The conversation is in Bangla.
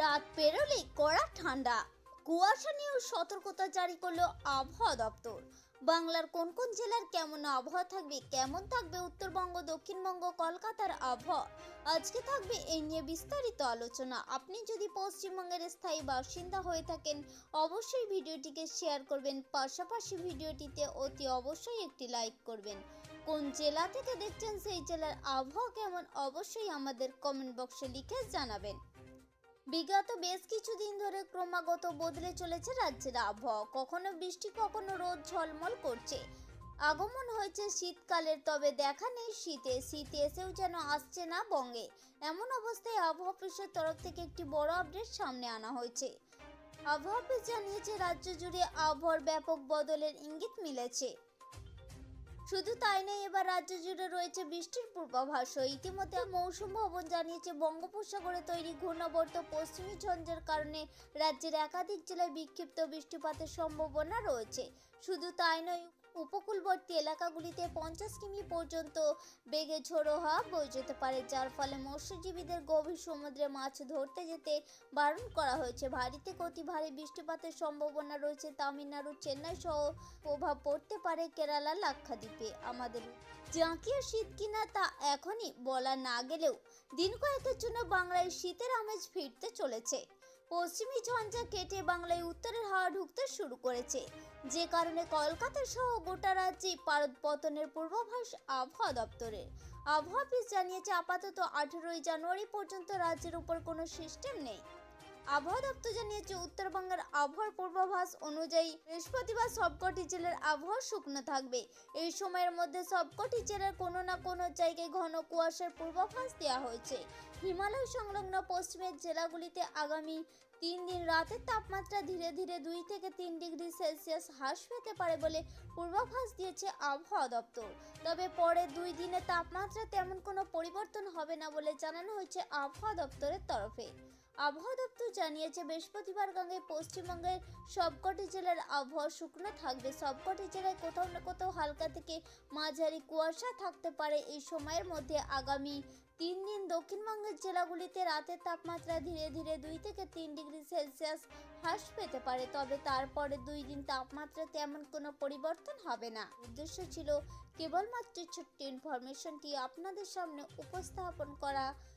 রাত পেরোলে কড়া ঠান্ডা। কুয়াশা নিয়েও সতর্কতা জারি করল আবহাওয়া দপ্তর। বাংলার কোন কোন জেলার কেমন আবহাওয়া থাকবে, কেমন থাকবে উত্তরবঙ্গ, দক্ষিণবঙ্গ, কলকাতার আবহাওয়া? আজকে থাকবে এই নিয়ে বিস্তারিত আলোচনা। আপনি যদি পশ্চিমবঙ্গের স্থায়ী বাসিন্দা হয়ে থাকেন, অবশ্যই ভিডিওটিকে শেয়ার করবেন। পাশাপাশি ভিডিওটিতে অতি অবশ্যই একটি লাইক করবেন। কোন জেলা থেকে দেখছেন সেই জেলার আবহাওয়া কেমন, অবশ্যই আমাদের কমেন্ট বক্সে লিখে জানাবেন। বিগত বেশ কিছুদিন ধরে ক্রমাগত বদলে চলেছে রাজ্যের আবহাওয়া। কখনো বৃষ্টি, কখনো রোদ ঝলমল করছে। আগমন হয়েছে শীতকালের, তবে দেখা নেই শীতে। শীত এসেও যেন আসছে না বঙ্গে। এমন অবস্থায় আবহাওয়া অফিসের তরফ থেকে একটি বড় আপডেট সামনে আনা হয়েছে। আবহাওয়া অফিস জানিয়েছে, রাজ্য জুড়ে আবহাওয়ার ব্যাপক বদলের ইঙ্গিত মিলেছে। শুধু তাই নয়, এবার রাজ্য জুড়ে রয়েছে বৃষ্টির পূর্বাভাস। ইতিমধ্যে মৌসুম ভবন জানিয়েছে, বঙ্গোপসাগরে তৈরি ঘূর্ণাবর্ত পশ্চিমী ঝঞ্ঝার কারণে রাজ্যের একাধিক জেলায় বিক্ষিপ্ত বৃষ্টিপাতের সম্ভাবনা রয়েছে। শুধু তাই নয় উপকূলবর্তী এলাকাগুলিতে পঞ্চাশ কিমি পর্যন্ত বেগে ঝোড়ো হাওয়া বয়ে যেতে পারে, যার ফলে মৎস্যজীবীদের গভীর সমুদ্রে মাছ ধরতে যেতে বারণ করা হয়েছে। ভারীতে অতি ভারী বৃষ্টিপাতের সম্ভাবনা রয়েছে। তামিলনাড়ু, চেন্নাই সহ প্রভাব পড়তে পারে কেরালা লাক্ষাদ্বীপে। আমাদের জাঁকিয়ে শীত কিনা তা এখনই বলা না গেলেও দিন কয়েকের জন্য বাংলায় শীতের আমেজ ফিরতে চলেছে। পশ্চিমী ঝঞ্ঝা কেটে বাংলায় উত্তরের হাওয়া ঢুকতে শুরু করেছে। যে কারণে কলকাতা সহ গোটা রাজ্যে পারদ পতনের পূর্বাভাস আবহাওয়া দপ্তরের। আবহাওয়া অফিস জানিয়েছে, আপাতত আঠেরোই জানুয়ারি পর্যন্ত রাজ্যের উপর কোনো সিস্টেম নেই। আবহাওয়া দপ্তর জানিয়েছে, উত্তরবঙ্গের আবহাওয়ার পূর্বাভাস অনুযায়ী বৃহস্পতিবার সবকটি জেলার আবহাওয়া শুকনো থাকবে। এই সময়ের মধ্যে সবকটি জেলার কোনো না কোনো জায়গায় ঘন কুয়াশার পূর্বাভাস দেওয়া হয়েছে। হিমালয় সংলগ্ন পশ্চিমের জেলাগুলিতে আগামী তিন দিন রাতের তাপমাত্রা ধীরে ধীরে দুই থেকে তিন ডিগ্রি সেলসিয়াস হ্রাস পেতে পারে বলে পূর্বাভাস দিয়েছে আবহাওয়া দপ্তর। তবে পরে দুই দিনে তাপমাত্রা তেমন কোনো পরিবর্তন হবে না বলে জানানো হয়েছে আবহাওয়া দপ্তরের তরফে। আবহাওয়া দপ্তর জানিয়েছে, বৃহস্পতিবার গঙ্গায়, পশ্চিমবঙ্গের সবকটি জেলার আবহাওয়া শুকনো থাকবে। সবকটি জেলায় কোথাও না কোথাও হালকা থেকে মাঝারি কুয়াশা থাকতে পারে। এই সময়ের মধ্যে আগামী তিন দিন দক্ষিণবঙ্গের জেলাগুলিতে রাতের তাপমাত্রা ধীরে ধীরে দুই থেকে তিন ডিগ্রি সেলসিয়াস হ্রাস পেতে পারে। তবে তারপরে দুই দিন তাপমাত্রা তেমন কোনো পরিবর্তন হবে না। উদ্দেশ্য ছিল কেবলমাত্র ছোট্ট ইনফরমেশনটি আপনাদের সামনে উপস্থাপন করা।